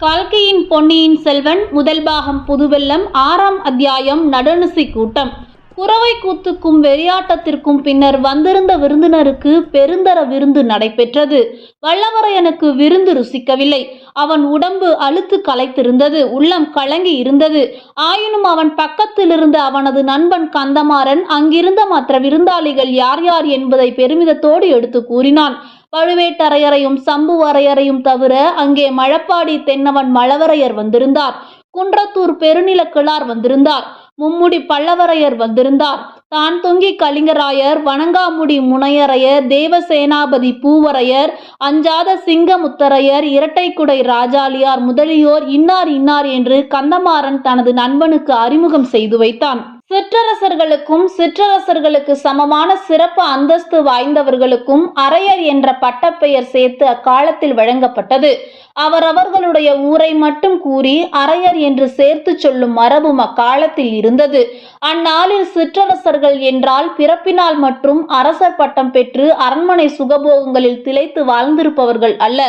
கல்கையின் பொன்னியின் செல்வன் முதல் பாகம் புதுவெல்லம் ஆறாம் அத்தியாயம் நடனசி கூட்டம். குறவை கூத்துக்கும் வெறியாட்டத்திற்கும் பின்னர் வந்திருந்த விருந்தினருக்கு பெருந்தர விருந்து நடைபெற்றது. வல்லவரையனுக்கு விருந்து ருசிக்கவில்லை. அவன் உடம்பு அழுத்து களைத்திருந்தது உள்ளம் கலங்கி இருந்தது. ஆயினும் அவன் பக்கத்தில் இருந்த அவனது நண்பன் கந்தமாறன் அங்கிருந்த மற்ற விருந்தாளிகள் யார் யார் என்பதை பெருமிதத்தோடு எடுத்து கூறினான். பழுவேட்டரையரையும் சம்புவரையரையும் தவிர அங்கே மழப்பாடி தென்னவன் மழவரையர் வந்திருந்தார். குன்றத்தூர் பெருநிலக்கிழார் வந்திருந்தார். மும்முடி பல்லவரையர் வந்திருந்தார். தான் தொங்கி கலிங்கராயர் வணங்காமுடி முனையரையர் தேவசேனாபதி பூவரையர் அஞ்சாத சிங்கமுத்தரையர் இரட்டைக்குடை ராஜாலியார் முதலியோர் இன்னார் இன்னார் என்று கந்தமாறன் தனது நண்பனுக்கு அறிமுகம் செய்து வைத்தான். சிற்றரசர்களுக்கும் சிற்றரசர்களுக்கு சமமான சிறப்பு அந்தஸ்து வாய்ந்தவர்களுக்கும் அரையர் என்ற பட்டப்பெயர் சேர்த்து அக்காலத்தில் வழங்கப்பட்டது. அவரவர்களுடைய ஊரை மட்டும் கூறி அரையர் என்று சேர்த்து சொல்லும் மரபும் அக்காலத்தில் இருந்தது. அந்நாளில் சிற்றரசர்கள் என்றால் பிறப்பினால் மற்றும் அரசர் பட்டம் பெற்று அரண்மனை சுகபோகங்களில் திளைத்து வாழ்ந்திருப்பவர்கள் அல்ல.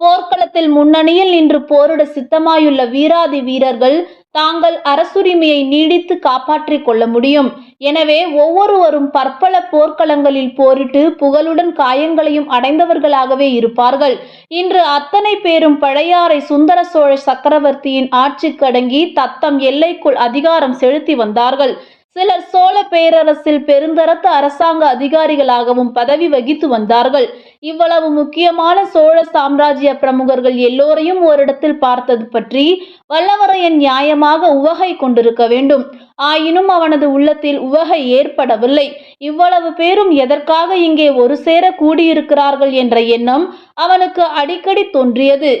போர்க்களத்தில் முன்னணியில் நின்று போரிட சித்தமாயுள்ள வீராதி வீரர்கள் தாங்கள் அரசுரிமையை நீடித்து காப்பாற்றிக் கொள்ள முடியும். எனவே ஒவ்வொருவரும் பற்பல போர்க்களங்களில் போரிட்டு புகழுடன் காயங்களையும் அடைந்தவர்களாகவே இருப்பார்கள். இன்று அத்தனை பேரும் பழையாறை சுந்தர சோழ சக்கரவர்த்தியின் ஆட்சிக்கு அடங்கி தத்தம் எல்லைக்குள் அதிகாரம் செலுத்தி வந்தார்கள். சிலர் சோழ பேரரசில் பெருந்தரத்து அரசாங்க அதிகாரிகளாகவும் பதவி வகித்து வந்தார்கள். இவ்வளவு முக்கியமான சோழ சாம்ராஜ்ய பிரமுகர்கள் எல்லோரையும் ஓரிடத்தில் பார்த்தது பற்றி வல்லவரையன் நியாயமாக உவகை கொண்டிருக்க வேண்டும். ஆயினும் அவனது உள்ளத்தில் உவகை ஏற்படவில்லை. இவ்வளவு பேரும் எதற்காக இங்கே ஒரு சேர கூடியிருக்கிறார்கள் என்ற எண்ணம் அவனுக்கு அடிக்கடி தோன்றியது.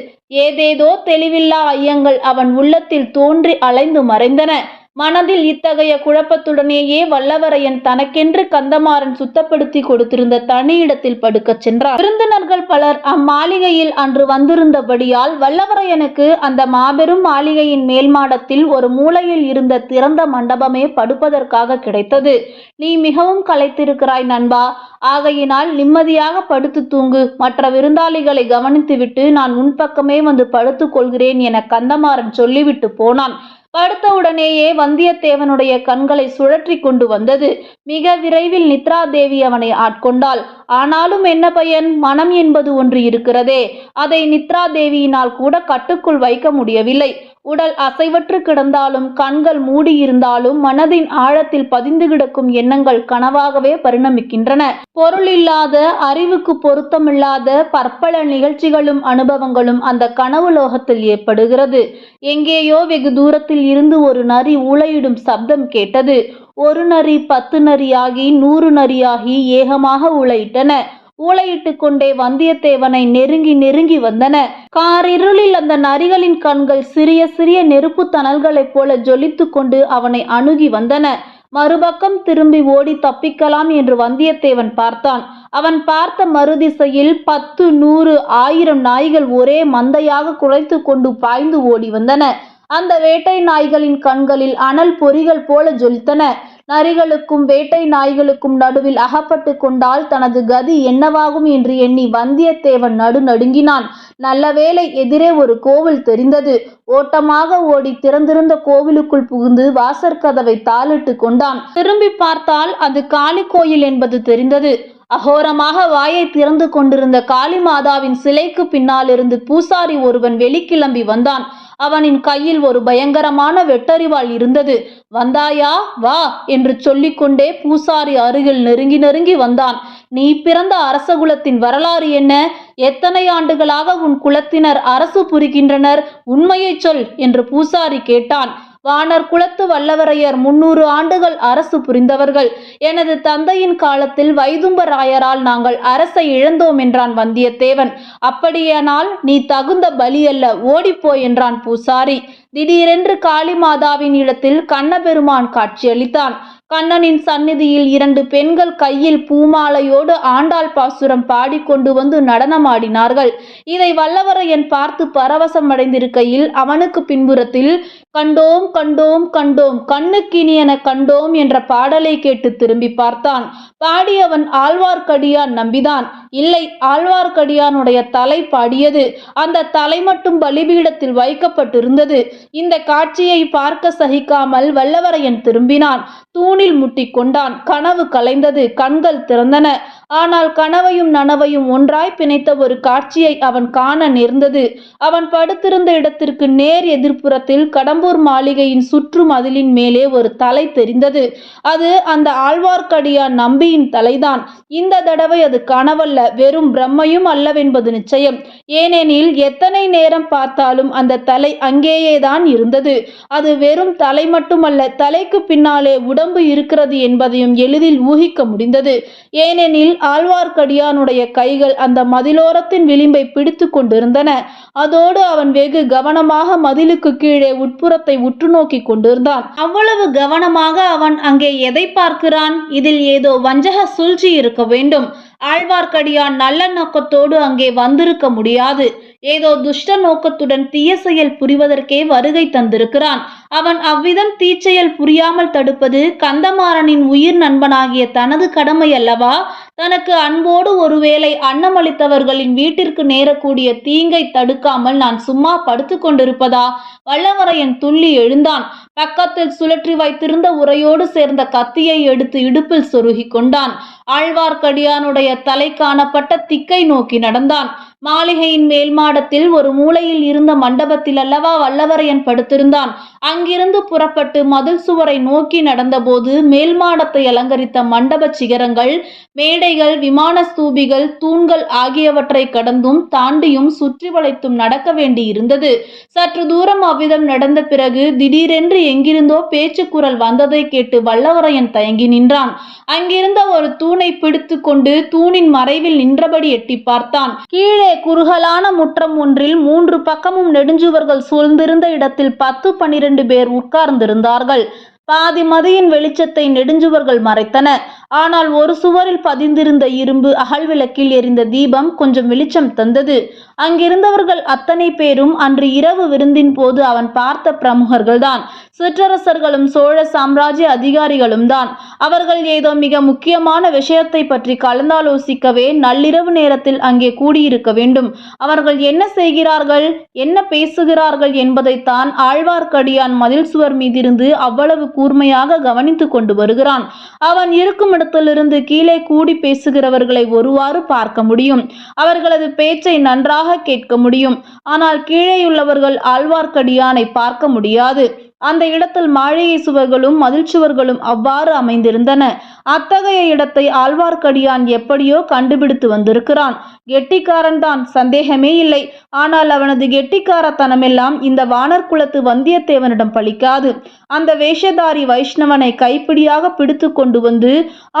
ஏதேதோ தெளிவில்லா ஐயங்கள் அவன் உள்ளத்தில் தோன்றி அலைந்து மறைந்தன. மனதில் இத்தகைய குழப்பத்துடனேயே வல்லவரையன் தனக்கென்று கந்தமாறன் சுத்தப்படுத்தி கொடுத்திருந்த தனி இடத்தில் படுக்கச் சென்றார். விருந்தினர்கள் பலர் அம்மாளிகையில் அன்று வந்திருந்தபடியால் வல்லவரையனுக்கு அந்த மாபெரும் மாளிகையின் மேல் மாடத்தில் ஒரு மூலையில் இருந்த திறந்த மண்டபமே படுப்பதற்காக கிடைத்தது. நீ மிகவும் களைத்திருக்கிறாய் நண்பா. ஆகையினால் நிம்மதியாக படுத்து தூங்கு. மற்ற விருந்தாளிகளை கவனித்துவிட்டு நான் உன் பக்கமே வந்து படுத்துக் கொள்கிறேன் என கந்தமாறன் சொல்லிவிட்டு போனான். படுத்த உடனேயே வந்தியத்தேவனுடைய கண்களை சுழற்றி கொண்டு வந்தது. மிக விரைவில் நித்ரா தேவி அவனை ஆட்கொண்டாள். ஆனாலும் என்ன பயன்? மனம் என்பது ஒன்று இருக்கிறதே. அதை நித்ரா தேவியினால் கூட கட்டுக்குள் வைக்க முடியவில்லை. உடல் அசைவற்று கிடந்தாலும் கண்கள் மூடியிருந்தாலும் மனதின் ஆழத்தில் பதிந்து கிடக்கும் எண்ணங்கள் கனவாகவே பரிணமிக்கின்றன. பொருள் இல்லாத அறிவுக்கு பொருத்தமில்லாத பற்பல நிகழ்ச்சிகளும் அனுபவங்களும் அந்த கனவு லோகத்தில் ஏற்படுகிறது. எங்கேயோ வெகு தூரத்தில் இருந்து ஒரு நரி ஊளையிடும் சப்தம் கேட்டது. ஒரு நரி பத்து நரியாகி நூறு நரியாகி ஏகமாக ஊளையிட்டன. ஊளையிட்டு கொண்டே வந்தியத்தேவனை நெருங்கி நெருங்கி வந்தன. காரிருளில் அந்த நரிகளின் கண்கள் சிறிய சிறிய நெருப்பு தணல்களைப் போல ஜொலித்து கொண்டு அவனை அணுகி வந்தன. மறுபக்கம் திரும்பி ஓடி தப்பிக்கலாம் என்று வந்தியத்தேவன் பார்த்தான். அவன் பார்த்த மறுதிசையில் பத்து நூறு ஆயிரம் நாய்கள் ஒரே மந்தையாக குறைத்து கொண்டு பாய்ந்து ஓடி வந்தன. அந்த வேட்டை நாய்களின் கண்களில் அனல் பொறிகள் போல ஜொலித்தன. நரிகளுக்கும் வேட்டை நாய்களுக்கும் நடுவில் அகப்பட்டு கொண்டால் தனது கதி என்னவாகும் என்று எண்ணி வந்தியத்தேவன் நடு நடுங்கினான். நல்லவேளை எதிரே ஒரு கோவில் தெரிந்தது. ஓட்டமாக ஓடி திறந்திருந்த கோவிலுக்குள் புகுந்து வாசற்கதவை தாளிட்டு கொண்டான். திரும்பி பார்த்தால் அது காளி கோயில் என்பது தெரிந்தது. அகோரமாக வாயை திறந்து கொண்டிருந்த காளி மாதாவின் சிலைக்கு பின்னாலிருந்து பூசாரி ஒருவன் வெளிக்கிளம்பி வந்தான். அவனின் கையில் ஒரு பயங்கரமான வெட்டறிவாள் இருந்தது. வந்தாயா? வா! என்று சொல்லிக்கொண்டே பூசாரி அருகில் நெருங்கி நெருங்கி வந்தான். நீ பிறந்த அரசகுலத்தின் வரலாறு என்ன? எத்தனை ஆண்டுகளாக உன் குலத்தினர் அரசு புரிகின்றனர்? உண்மையைச் சொல்! என்று பூசாரி கேட்டான். வானர் குலத்து வல்லவரையர் முன்னூறு ஆண்டுகள் அரசு புரிந்தவர்கள். எனது தந்தையின் காலத்தில் வைதும்பராயரால் நாங்கள் அரசை இழந்தோம் என்றான் வந்தியத்தேவன். அப்படியானால் நீ தகுந்த பலியல்ல ஓடிப்போ என்றான் பூசாரி. திடீரென்று காளிமாதாவின் இடத்தில் கண்ணபெருமான் காட்சியளித்தான். கண்ணனின் சந்நிதியில் இரண்டு பெண்கள் கையில் பூமாலையோடு ஆண்டாள் பாசுரம் பாடிக்கொண்டு வந்து நடனமாடினார்கள். இதை வல்லவரையன் பார்த்து பரவசம் அடைந்திருக்கையில் அவனுக்கு பின்புறத்தில் கண்டோம் கண்டோம் கண்டோம். கண்ணுக்கினியன கண்டோம் என்ற பாடலை கேட்டு திரும்பி பார்த்தான். பாடியவன் ஆழ்வார்க்கடியான் நம்பிதான். இல்லை ஆழ்வார்க்கடியானுடைய தலை பாடியது. அந்த தலை மட்டும் பலிபீடத்தில் வைக்கப்பட்டிருந்தது. இந்த காட்சியை பார்க்க சகிக்காமல் வல்லவரையன் திரும்பினான். தூணில் முட்டிக்கொண்டான் கனவு கலைந்தது. கண்கள் திறந்தன. ஆனால் கனவையும் நனவையும் ஒன்றாய் பிணைத்த ஒரு காட்சியை அவன் காண நேர்ந்தது. அவன் படுத்திருந்த இடத்திற்கு நேர் எதிர்ப்புறத்தில் கடம்பூர் மாளிகையின் சுற்று மதிலின் மேலே ஒரு தலை தெரிந்தது. அது அந்த ஆழ்வார்க்கடியான் நம்பியின் தலைதான். இந்த தடவை அது கனவல்ல வெறும் பிரம்மையும் அல்லவென்பது நிச்சயம். ஏனெனில் எத்தனை நேரம் பார்த்தாலும் அந்த தலை அங்கேயேதான் இருந்தது. அது வெறும் தலை மட்டுமல்ல தலைக்கு பின்னாலே உடம்பு இருக்கிறது என்பதையும் எளிதில் ஊகிக்க முடிந்தது. ஏனெனில் ஆழ்வார்க்கடியானுடைய கைகள் அந்த மதிலோரத்தின் விளிம்பை பிடித்து கொண்டிருந்தன. அதோடு அவன் வெகு கவனமாக மதிலுக்கு கீழே உட்புற தூரத்தை உற்று நோக்கி கொண்டிருந்தான் அவ்வளவு கவனமாக அவன் அங்கே எதை பார்க்கிறான்? இதில் ஏதோ வஞ்சக சூழ்ச்சி இருக்க வேண்டும். ஆழ்வார்க்கடியான் நல்ல நோக்கத்தோடு அங்கே வந்திருக்க முடியாது. ஏதோ துஷ்ட நோக்கத்துடன் தீய செயல் புரிவதற்கே வருகை தந்திருக்கிறான். அவன் அவ்விதம் தீச்செயல் புரியாமல் தடுப்பது கந்தமாறனின் உயிர் நண்பனாகிய தனது கடமை அல்லவா தனக்கு அன்போடு ஒருவேளை அன்னமளித்தவர்களின் வீட்டிற்கு நேரக்கூடிய தீங்கை தடுக்காமல் நான் சும்மா படுத்து கொண்டிருப்பதா? வல்லவரையன் துள்ளி எழுந்தான். பக்கத்தில் சுழற்றி வைத்திருந்த உரையோடு சேர்ந்த கத்தியை எடுத்து இடுப்பில் சொருகி கொண்டான். ஆழ்வார்க்கடியானுடைய தலை காணப்பட்ட திக்கை நோக்கி நடந்தான். மாளிகையின் மேல் மாடத்தில் ஒரு மூலையில் இருந்த மண்டபத்தில் அல்லவா வல்லவரையன் படுத்திருந்தான். அங்கிருந்து புறப்பட்டு மதில் சுவரை நோக்கி நடந்தபோது மேல் மாடத்தை அலங்கரித்த மண்டப சிகரங்கள் மேடைகள் விமான ஸ்தூபிகள் தூண்கள் ஆகியவற்றை கடந்தும் தாண்டியும் சுற்றி வளைத்தும் நடக்க வேண்டி இருந்தது சற்று தூரம் அவ்விதம் நடந்த பிறகு திடீரென்று எங்கிருந்தோ பேச்சு குரல் வந்ததை கேட்டு வல்லவரையன் தயங்கி நின்றான். அங்கிருந்த ஒரு தூணை பிடித்து கொண்டு தூணின் மறைவில் நின்றபடி எட்டி பார்த்தான். கீழே குறுகலான முற்றம் ஒன்றில் மூன்று பக்கமும் நெடுஞ்சுவர்கள் சூழ்ந்திருந்த இடத்தில் பத்து பனிரெண்டு பேர் உட்கார்ந்திருந்தார்கள். பாதி மதியின் வெளிச்சத்தை நெடுஞ்சுவர்கள் மறைத்தன ஆனால் ஒரு சுவரில் பதிந்திருந்த இரும்பு அகல் விளக்கில் எரிந்த தீபம் கொஞ்சம் வெளிச்சம் தந்தது. அங்கிருந்தவர்கள் அத்தனை பேரும் அன்று இரவு விருந்தின் போது அவன் பார்த்த பிரமுகர்கள்தான். சிற்றரசர்களும் சோழ சாம்ராஜ்ய அதிகாரிகளும் தான். அவர்கள் ஏதோ மிக முக்கியமான விஷயத்தை பற்றி கலந்தாலோசிக்கவே நள்ளிரவு நேரத்தில் அங்கே கூடியிருக்க வேண்டும். அவர்கள் என்ன செய்கிறார்கள்? என்ன பேசுகிறார்கள் என்பதைத்தான் ஆழ்வார்க்கடியான் மதில் சுவர் மீதிருந்து அவ்வளவு கூர்மையாக கவனித்துக் கொண்டு வருகிறான். அவன் இருக்கும் இடத்திலிருந்து கீழே கூடி பேசுகிறவர்களை ஒருவாறு பார்க்க முடியும். அவர்களது பேச்சை நன்றாக கேட்க முடியும். ஆனால் கீழேயுள்ளவர்கள் ஆழ்வார்க்கடியானை பார்க்க முடியாது. அந்த இடத்தில் மாளிகை சுவர்களும் மதில் சுவர்களும் அவ்வாறு அமைந்திருந்தன. அத்தகைய இடத்தை ஆழ்வார்க்கடியான் எப்படியோ கண்டுபிடித்து வந்திருக்கிறான். கெட்டிக்காரன் தான் சந்தேகமே இல்லை. ஆனால் அவனது கெட்டிக்காரத்தனமெல்லாம் இந்த வானர் குலத்து வந்தியத்தேவனிடம் பழிக்காது அந்த வேஷதாரி வைஷ்ணவனை கைப்பிடியாக பிடித்து கொண்டு வந்து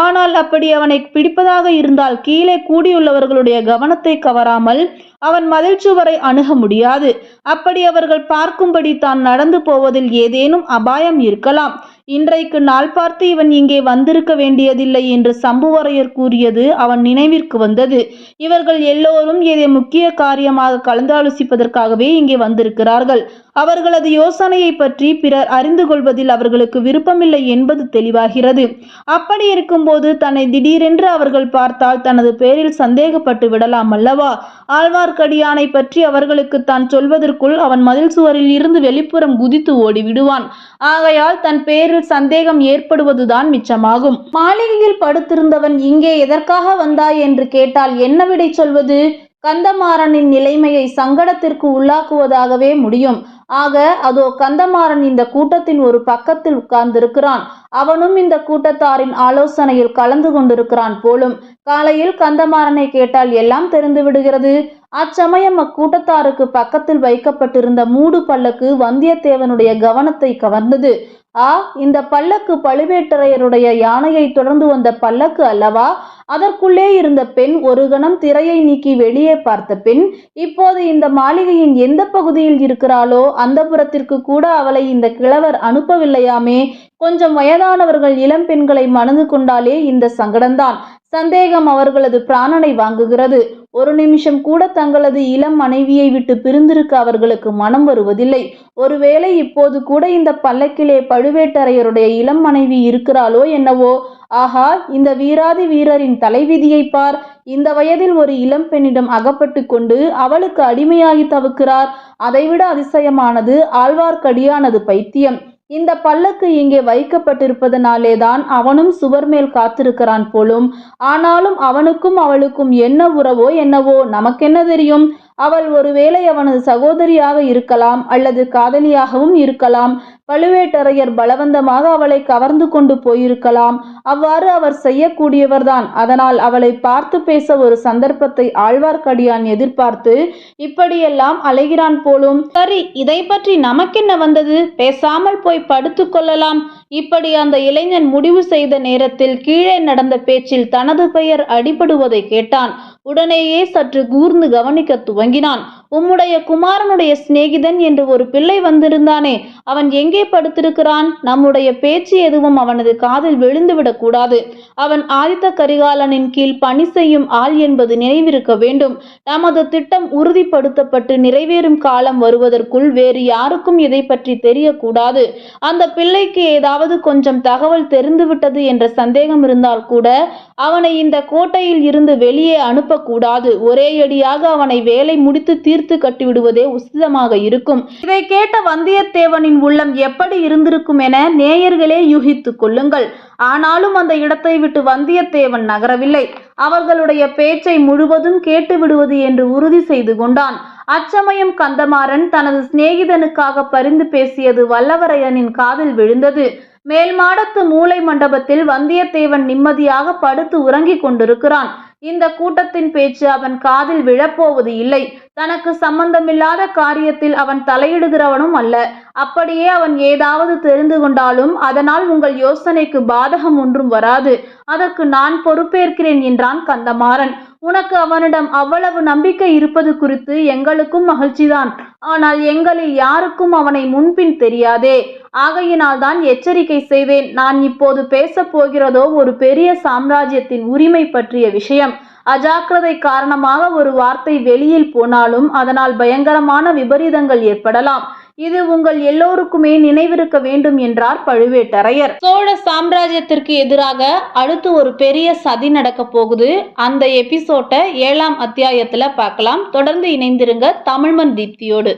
ஆனால் அப்படி அவனை பிடிப்பதாக இருந்தால் கீழே கூடியுள்ளவர்களுடைய கவனத்தை கவராமல் அவன் மதில் சுவரை அணுக முடியாது. அப்படி அவர்கள் பார்க்கும்படி தான் நடந்து போவதில் ஏதேனும் அபாயம் இருக்கலாம். இன்றைக்கு நாள் பார்த்து இவன் இங்கே வந்திருக்க வேண்டியதில்லை என்று சம்புவரையர் கூறியது அவன் நினைவிற்கு வந்தது. இவர்கள் எல்லோரும் ஏதே முக்கிய காரியமாக கலந்தாலோசிப்பதற்காகவே இங்கே வந்திருக்கிறார்கள். அவர்களது யோசனையை பற்றி பிறர் அறிந்து கொள்வதில் அவர்களுக்கு விருப்பமில்லை என்பது தெளிவாகிறது. அப்படி இருக்கும்போது தன்னை திடீரென்று அவர்கள் பார்த்தால் தனது பேரில் சந்தேகப்பட்டு விடலாம் அல்லவா? ஆழ்வார்க்கடியானை பற்றி அவர்களுக்கு தான் சொல்வதற்குள் அவன் மதில் சுவரில் இருந்து வெளிப்புறம் குதித்து ஓடி விடுவான் ஆகையால் தன் பேரில் சந்தேகம் ஏற்படுவதுதான் மிச்சமாகும். மாளிகையில் படுத்திருந்தவன் இங்கே எதற்காக வந்தாய் என்று கேட்டால் என்ன விடை சொல்வது? கந்தமாறனின் நிலைமையை சங்கடத்திற்கு உள்ளாக்குவதாகவே முடியும். ஆக அதோ கந்தமாறன் இந்த கூட்டத்தின் ஒரு பக்கத்தில் உட்கார்ந்திருக்கிறான். அவனும் இந்த கூட்டத்தாரின் ஆலோசனையில் கலந்து கொண்டிருக்கிறான் போலும். காலையில் கந்தமாறனை கேட்டால் எல்லாம் தெரிந்து விடுகிறது. அச்சமயம் அக்கூட்டத்தாருக்கு பக்கத்தில் வைக்கப்பட்டிருந்த மூடு பல்லக்கு வந்தியத்தேவனுடைய கவனத்தை கவர்ந்தது. ஆ இந்த பல்லக்கு பழுவேட்டரையருடைய யானையை தொடர்ந்து வந்த பல்லக்கு அல்லவா? அதற்குள்ளே இருந்த பெண் ஒரு கணம் திரையை நீக்கி வெளியே பார்த்த பெண் இப்போது இந்த மாளிகையின் எந்த பகுதியில் இருக்கிறாளோ அந்த புறத்திற்கு கூட அவளை இந்த கிழவர் அனுப்பவில்லையாமே. கொஞ்சம் வயதானவர்கள் இளம் பெண்களை மணந்து கொண்டாலே இந்த சங்கடம்தான். சந்தேகம் அவர்களது பிராணனை வாங்குகிறது. ஒரு நிமிஷம் கூட தங்களது இளம் மனைவியை விட்டு பிரிந்திருக்க அவர்களுக்கு மனம் வருவதில்லை. ஒருவேளை இப்போது கூட இந்த பல்லக்கிலே பழுவேட்டரையருடைய இளம் மனைவி இருக்கிறாளோ என்னவோ? ஆஹா இந்த வீராதி வீரரின் தலைவிதியை பார். இந்த வயதில் ஒரு இளம் பெண்ணிடம் அகப்பட்டு கொண்டு அவளுக்கு அடிமையாகி தவிக்கிறார். அதைவிட அதிசயமானது ஆழ்வார்க்கடியானது பைத்தியம். இந்த பல்லக்கு இங்கே வைக்கப்பட்டிருப்பதனாலே தான் அவனும் சுவர் மேல் காத்திருக்கிறான் போலும். ஆனாலும் அவனுக்கும் அவளுக்கும் என்ன உறவோ என்னவோ நமக்கென்ன தெரியும்? அவள் ஒருவேளை அவனது சகோதரியாக இருக்கலாம் அல்லது காதலியாகவும் இருக்கலாம். பழுவேட்டரையர் பலவந்தமாக அவளை கவர்ந்து கொண்டு போயிருக்கலாம். அவ்வாறு அவர் செய்யக்கூடியவர்தான். அதனால் அவளை பார்த்து பேச ஒரு சந்தர்ப்பத்தை ஆழ்வார்க்கடியான் எதிர்பார்த்து இப்படியெல்லாம் அலைகிறான் போலும். சரி இதை பற்றி நமக்கென்ன வந்தது? பேசாமல் போய் படுத்து கொள்ளலாம். இப்படி அந்த இளைஞன் முடிவு செய்த நேரத்தில் கீழே நடந்த பேச்சில் தனது பெயர் அடிபடுவதை கேட்டான். உடனேயே சற்று கூர்ந்து கவனிக்க துவங்கினான். உம்முடைய குமாரனுடைய சிநேகிதன் என்று ஒரு பிள்ளை வந்திருந்தானே அவன் எங்கே படுத்திருக்கிறான்? நம்முடைய பேச்சு எதுவும் அவனது காதில் விழுந்துவிடக் கூடாது. அவன் ஆதித்த கரிகாலனின் கீழ் பணி செய்யும் ஆள் என்பது நினைவிருக்க வேண்டும். நமது திட்டம் உறுதிப்படுத்தப்பட்டு நிறைவேறும் காலம் வருவதற்குள் வேறு யாருக்கும் இதை பற்றி தெரியக்கூடாது. அந்த பிள்ளைக்கு ஏதாவது கொஞ்சம் தகவல் தெரிந்துவிட்டது என்ற சந்தேகம் இருந்தால் கூட அவனை இந்த கோட்டையில் இருந்து வெளியே அனுப்பக்கூடாது ஒரேயடியாக அவனை வேலை முடித்து தீர்த்து கட்டிவிடுவதே உசிதமாக இருக்கும். இதை கேட்ட வந்தியத்தேவனின் உள்ளம் எப்படி இருந்திருக்கும் என நேயர்களே யூகித்துக் கொள்ளுங்கள். ஆனாலும் அந்த இடத்தை விட்டு வந்தியத்தேவன் நகரவில்லை. அவர்களுடைய பேச்சை முழுவதும் கேட்டுவிடுவது என்று உறுதி செய்து கொண்டான். அச்சமயம் கந்தமாறன் தனது சிநேகிதனுக்காக பரிந்து பேசியது வல்லவரையனின் காதில் விழுந்தது. மேல் மாடத்து மூலை மண்டபத்தில் வந்தியத்தேவன் நிம்மதியாக படுத்து உறங்கிக் கொண்டிருக்கிறான். இந்த கூட்டத்தின் பேச்சு அவன் காதில் விழப்போவது இல்லை. தனக்கு சம்பந்தமில்லாத காரியத்தில் அவன் தலையிடுகிறவனும் அல்ல. அப்படியே அவன் ஏதாவது தெரிந்து கொண்டாலும் அதனால் உங்கள் யோசனைக்கு பாதகம் ஒன்றும் வராது. அதற்கு நான் பொறுப்பேற்கிறேன் என்றான் கந்தமாறன். உனக்கு அவனிடம் அவ்வளவு நம்பிக்கை இருப்பது குறித்து எங்களுக்கும் மகிழ்ச்சிதான். ஆனால் எங்களில் யாருக்கும் அவனை முன்பின் தெரியாதே. ஆகையினால் தான் எச்சரிக்கை செய்தேன் நான் இப்போது பேசப் போகிறதோ ஒரு பெரிய சாம்ராஜ்யத்தின் உரிமை பற்றிய விஷயம். அஜாக்கிரதை காரணமாக ஒரு வார்த்தை வெளியில் போனாலும் அதனால் பயங்கரமான விபரீதங்கள் ஏற்படலாம். இது உங்கள் எல்லோருக்குமே நினைவிருக்க வேண்டும் என்றார் பழுவேட்டரையர். சோழ சாம்ராஜ்யத்திற்கு எதிராக அடுத்து ஒரு பெரிய சதி நடக்க போகுது. அந்த எபிசோட்டை ஏழாம் அத்தியாயத்துல பார்க்கலாம். தொடர்ந்து இணைந்திருங்க தமிழ்மன் தீப்தியோடு.